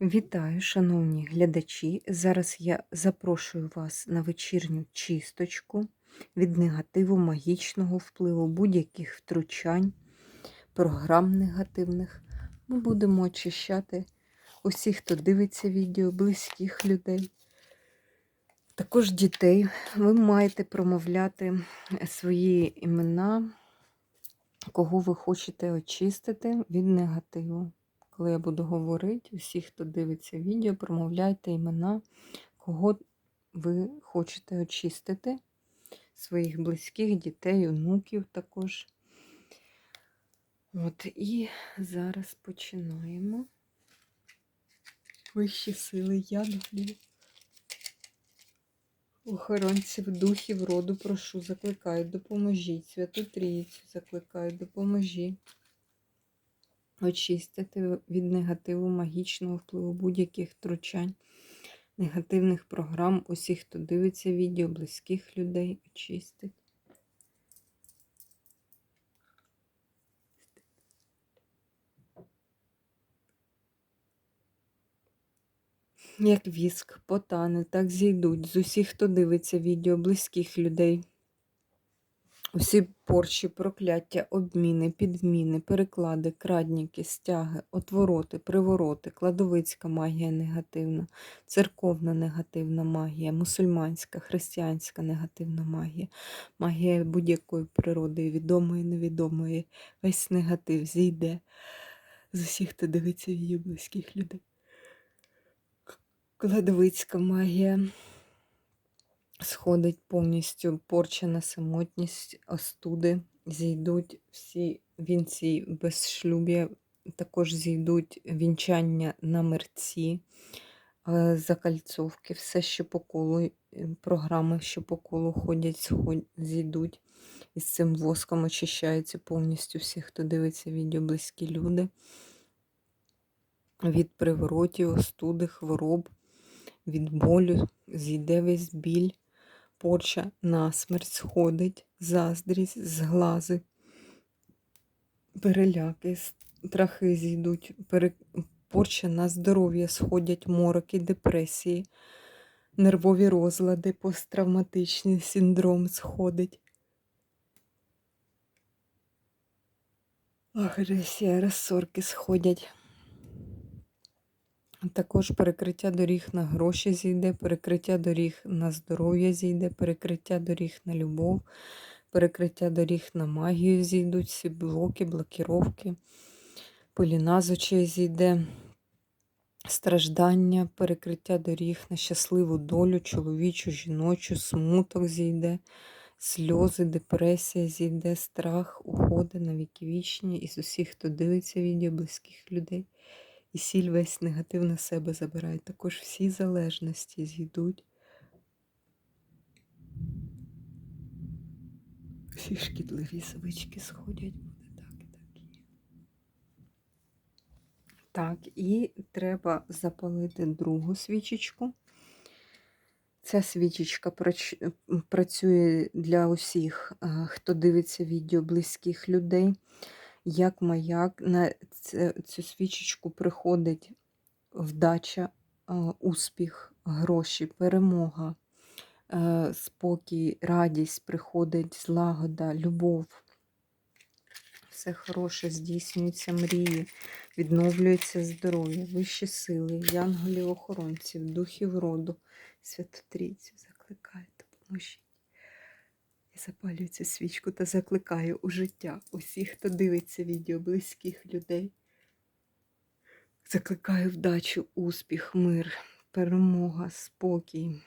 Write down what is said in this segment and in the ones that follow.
Вітаю, шановні глядачі. Зараз я запрошую вас на вечірню чисточку від негативу, магічного впливу, будь-яких втручань, програм негативних. Ми будемо очищати усіх, хто дивиться відео, близьких людей, також дітей. Ви маєте промовляти свої імена, кого ви хочете очистити від негативу. Коли я буду говорити, усі, хто дивиться відео, промовляйте імена, кого ви хочете очистити, своїх близьких, дітей, онуків також. От, і зараз починаємо. Вищі сили янголів. Охоронців духів роду прошу, закликаю, допоможіть. Святу Трійцю закликаю, допоможіть очистити від негативу, магічного впливу будь-яких втручань, негативних програм, усіх, хто дивиться відео, близьких людей, очистить. Як віск, потане, так зійдуть з усіх, хто дивиться відео, близьких людей. Усі порчі, прокляття, обміни, підміни, переклади, крадніки, стяги, отвороти, привороти, кладовицька магія негативна, церковна негативна магія, мусульманська, християнська негативна магія, магія будь-якої природи, відомої, невідомої, весь негатив зійде з усіх, хто дивиться її близьких людей. Кладовицька магія сходить повністю порчена самотність, остуди, зійдуть всі вінці без шлюбів, також зійдуть вінчання на мерці, е, закальцовки, все, що по колу, е, програми, що по колу ходять, сход, зійдуть. І з цим воском очищаються повністю всі, хто дивиться відео, близькі люди. Від приворотів, остуди, хвороб, від болю, зійде весь біль, порча насмерть сходить, заздрість, зглази, переляки, страхи зійдуть, пере... порча на здоров'я сходять мороки, депресії, нервові розлади, посттравматичний синдром сходить. Агресія, розсорки сходять. Також перекриття доріг на гроші зійде, перекриття доріг на здоров'я зійде, перекриття доріг на любов, перекриття доріг на магію зійдуть, всі блоки, блокіровки, пиліна з очей зійде, страждання, перекриття доріг на щасливу долю, чоловічу, жіночу, смуток зійде, сльози, депресія зійде, страх, уходи на віки вічні із усіх, хто дивиться відео близьких людей. І сіль весь негатив на себе забирає. Також всі залежності зійдуть. Всі шкідливі звички сходять, буде так і так. Так, і треба запалити другу свічечку. Ця свічечка працює для усіх, хто дивиться відео близьких людей як маяк. На цю свічечку приходить вдача, успіх, гроші, перемога, е, спокій, радість приходить, злагода, любов. Все хороше здійснюються мрії, відновлюється здоров'я, вищі сили, янголів, охоронців, духів роду, святотрійцю закликає, допоможіть. І запалюю цю свічку та закликаю у життя усіх, хто дивиться відео близьких людей. Закликаю вдачу, успіх, мир, перемога, спокій.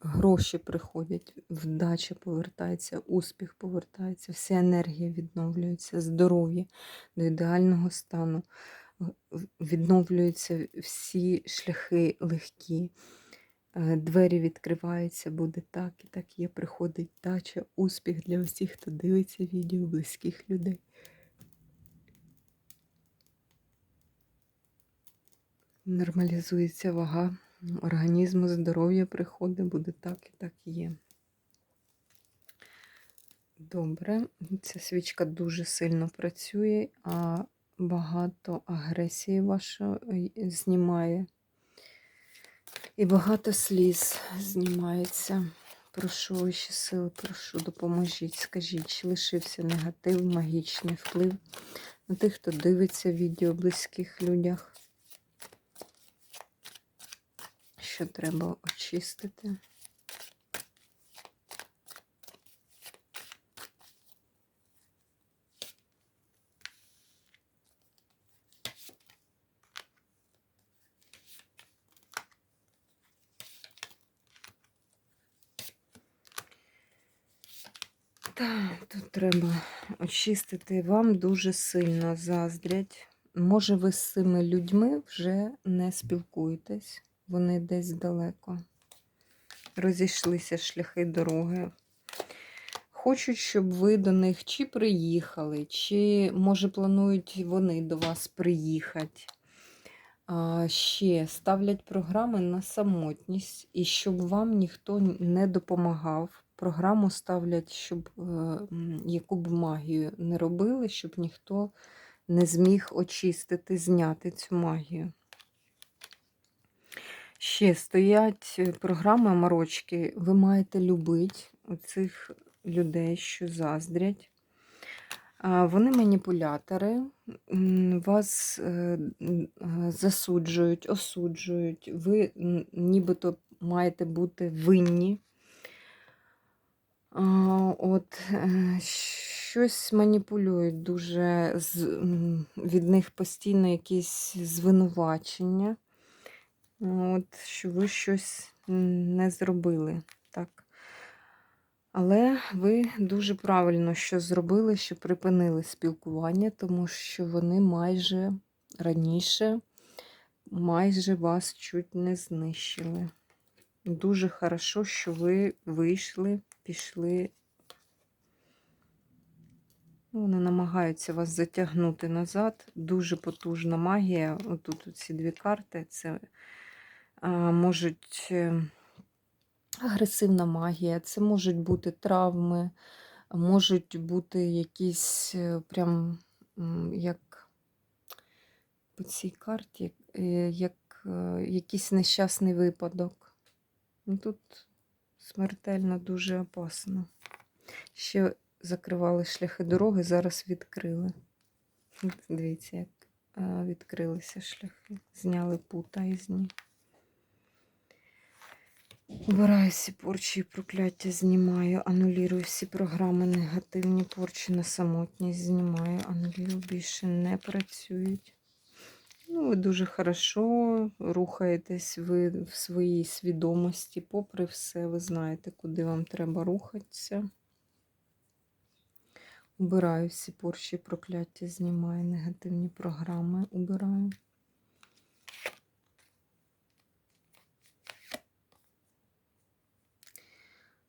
Гроші приходять, вдача повертається, успіх повертається, вся енергія відновлюється, здоров'я до ідеального стану, відновлюються всі шляхи легкі. Е, двері відкриваються, буде так і так є. Приходить дача, успіх для усіх, хто дивиться відео близьких людей. Нормалізується вага організму, здоров'я приходить, буде так і так є. Добре, ця свічка дуже сильно працює, а багато агресії вашої знімає. І багато сліз знімається. Прошу ваші сили, прошу, допоможіть. Скажіть, чи лишився негатив, магічний вплив на тих, хто дивиться відео близьких людях. Що треба очистити? Так, тут треба очистити. Вам дуже сильно заздрять. Може, ви з цими людьми вже не спілкуєтесь, вони десь далеко. Розійшлися шляхи дороги. Хочуть, щоб ви до них чи приїхали, чи, може, планують вони до вас приїхати. А, ще ставлять програми на самотність, і щоб вам ніхто не допомагав. Програму ставлять, щоб е, яку б магію не робили, щоб ніхто не зміг очистити, зняти цю магію. Ще стоять е, програми морочки. Ви маєте любити оцих людей, що заздрять. Вони маніпулятори, вас е, засуджують, осуджують. Ви нібито маєте бути винні. От е, щось маніпулюють дуже від них постійно якісь звинувачення. От, що ви щось не зробили. Так. Але ви дуже правильно що зробили, що припинили спілкування, тому що вони майже раніше майже вас чуть не знищили. Дуже хорошо, що ви вийшли, пішли. Ну, Вони намагаються вас затягнути назад. Дуже потужна магія. Отут ці дві карти. Це а, можуть е, агресивна магія, це можуть бути травми, можуть бути якісь е, прям як по цій карті, е, як е, якийсь нещасний випадок. Ну, Тут смертельно дуже опасно. Ще закривали шляхи дороги, зараз відкрили. Дивіться, як е, відкрилися шляхи. Зняли пута із них. Убираю всі порчі і прокляття, знімаю, анулюю всі програми негативні порчі на самотність, знімаю, анулюю, більше не працюють. Ну, ви дуже хорошо рухаєтесь ви в своїй свідомості, попри все, ви знаєте, куди вам треба рухатися. Убираю всі порчі і прокляття, знімаю негативні програми, убираю.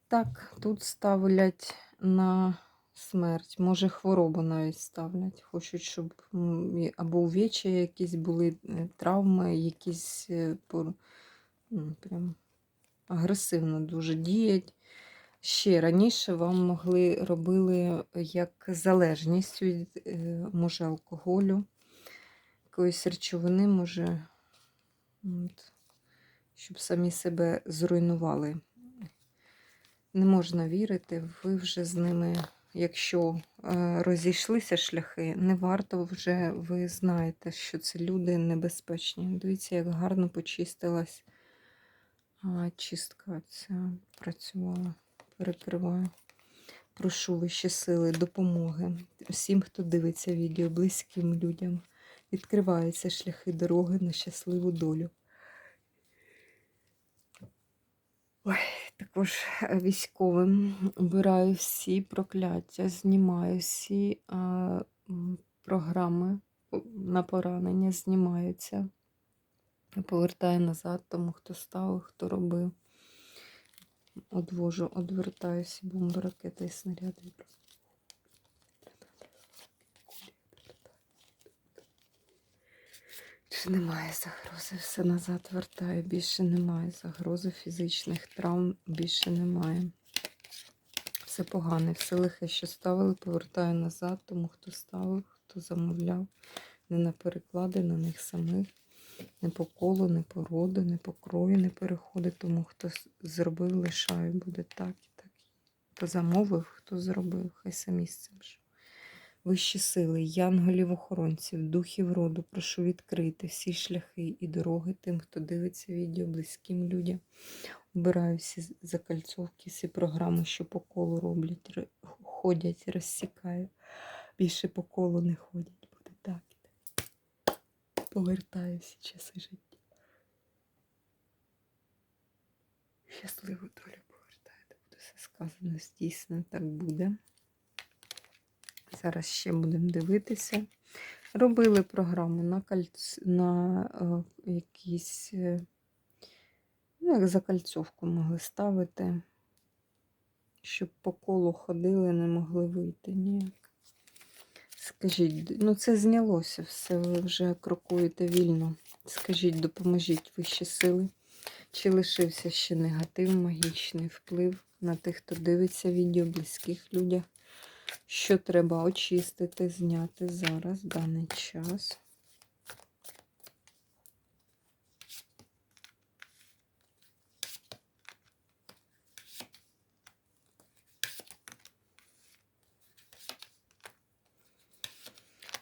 Так, тут ставлять на смерть. Може, хворобу навіть ставлять. Хочуть, щоб або увечі якісь були, е, травми, якісь е, прям агресивно дуже діють. Ще раніше вам могли робили як залежність від е, може алкоголю, якоїсь речовини, може, от, щоб самі себе зруйнували. Не можна вірити, ви вже з ними, якщо е, розійшлися шляхи, не варто вже, ви знаєте, що це люди небезпечні. Дивіться, як гарно почистилась чистка ця працювала. Перекриваю. Прошу вищі сили, допомоги всім, хто дивиться відео, близьким людям. Відкриваються шляхи дороги на щасливу долю. Ой, також е, військовим обираю всі прокляття, знімаю всі а, програми на поранення, знімаються. Повертаю назад тому, хто ставив, хто робив. Одвожу, одвертаюся, бомби, ракети і снаряди. Немає загрози? Все назад вертаю. Більше немає загрози фізичних травм, більше немає. Все погане, все лихе, що ставили, повертаю назад, тому хто ставив, хто замовляв. не на переклади на них самих, не по колу, не по роду, не по крові не переходить. Тому хто зробив, лишаю, буде так і так. Хто замовив, хто зробив, хай самі з цим живуть. Вищі сили, янголів охоронців, духів роду, прошу відкрити всі шляхи і дороги тим, хто дивиться відео, близьким людям. Обираю всі закальцовки, всі програми, що по колу роблять, ходять, розсікаю. Більше по колу не ходять, буде так. Повертаю всі часи життя. Щасливу долю повертаю, де буде все сказано, здійснено, так буде. Зараз ще будемо дивитися. Робили програму на кальц... на е, якісь, е, ну, як закальцовку могли ставити, щоб по колу ходили, не могли вийти ніяк. Скажіть, ну це знялося все, ви вже крокуєте вільно. Скажіть, допоможіть вищі сили. Чи лишився ще негатив, магічний вплив на тих, хто дивиться відео, близьких людях? Що треба очистити, зняти зараз, в даний час?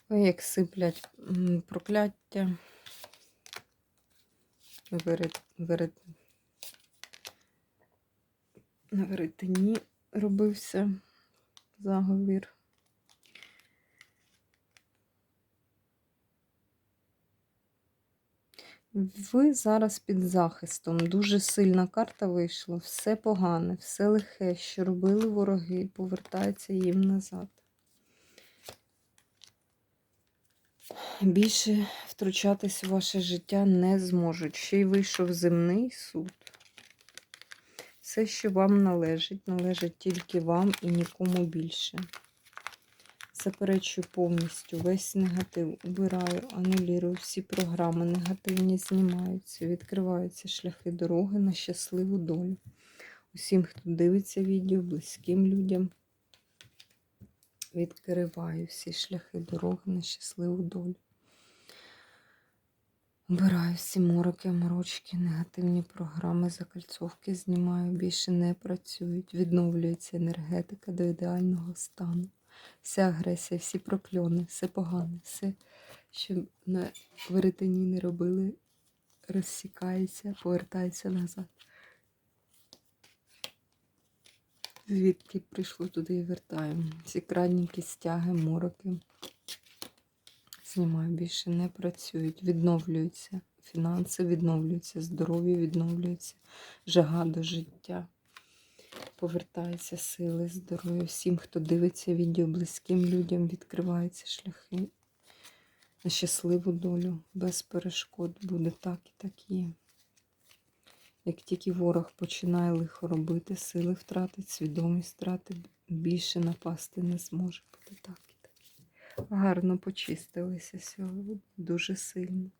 Ой, як сиплять прокляття. Верет, верет, на веретені робився заговір. Ви зараз під захистом. Дуже сильна карта вийшла. Все погане, все лихе, що робили вороги, повертається їм назад. Більше втручатись у ваше життя не зможуть. Ще й вийшов земний суд. Все, що вам належить, належить тільки вам і нікому більше. Заперечую повністю весь негатив, убираю, анулірую всі програми, негативні знімаються, відкриваються шляхи дороги на щасливу долю. Усім, хто дивиться відео, близьким людям. Відкриваю всі шляхи дороги на щасливу долю. Обираю всі мороки, морочки, негативні програми, закальцовки знімаю, більше не працюють. Відновлюється енергетика до ідеального стану. Вся агресія, всі прокльони, все погане, все, що на веретені не робили, розсікається, повертається назад. Звідки прийшло туди і вертаю. Всі крадніки, стяги, мороки. Знімаю, більше не працюють, відновлюються. Фінанси відновлюються, здоров'я відновлюється, жага до життя. Повертаються сили, здоров'я. Всім, хто дивиться відео, близьким людям відкриваються шляхи на щасливу долю, без перешкод. Буде так і так є. Як тільки ворог починає лихо робити, сили втратить, свідомість втратить, більше напасти не зможе. Буде так. Гарно почистилися сьогодні, дуже сильно.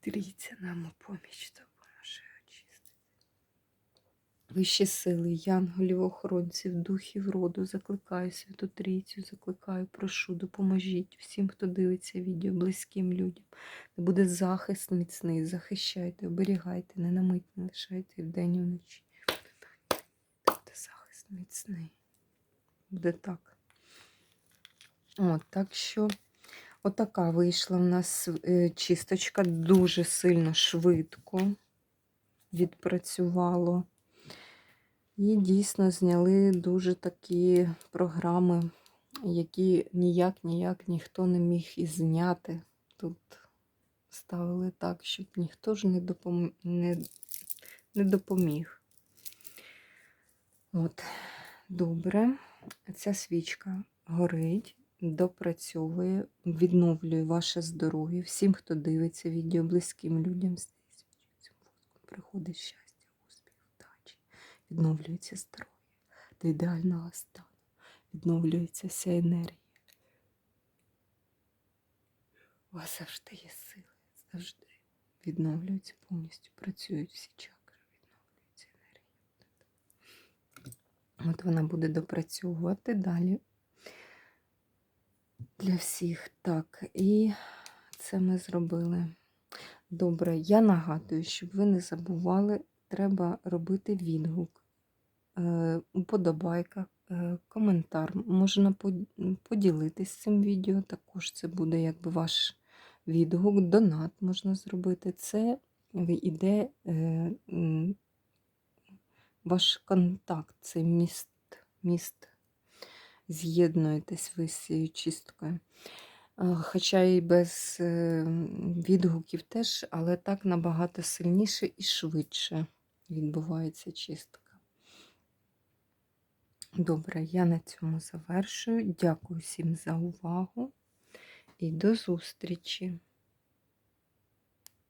Трійця нам у поміч допоможе очистити. Вищі сили, янголів, охоронців, духів роду, закликаю святу трійцю, закликаю, прошу, допоможіть всім, хто дивиться відео, близьким людям. Не буде захист міцний, захищайте, оберігайте, не на мить не лишайте вдень і вночі. Міцний. Буде так. От, так що. Отака вийшла в нас е, чисточка, дуже сильно швидко відпрацювало. І дійсно зняли дуже такі програми, які ніяк-ніяк ніхто не міг і зняти. Тут ставили так, щоб ніхто ж не, допом... не... не допоміг. От, добре. Ця свічка горить допрацьовує, відновлює ваше здоров'я. Всім, хто дивиться відео, близьким людям, цим воском приходить щастя, успіх, вдачі, відновлюється здоров'я до ідеального стану, відновлюється вся енергія. У вас завжди є сили, завжди відновлюються повністю, працюють всі чакри, відновлюється енергія. От вона буде допрацьовувати далі для всіх. Так, і це ми зробили. Добре, я нагадую, щоб ви не забували, треба робити відгук, е, уподобайка, е, коментар. Можна под- поділитись цим відео, також це буде якби ваш відгук, донат можна зробити. Це йде е, ваш контакт, це міст, міст. З'єднуєтесь ви з цією чисткою. Е, Хоча і без е, відгуків теж, але так набагато сильніше і швидше відбувається чистка. Добре, я на цьому завершую. Дякую всім за увагу і до зустрічі!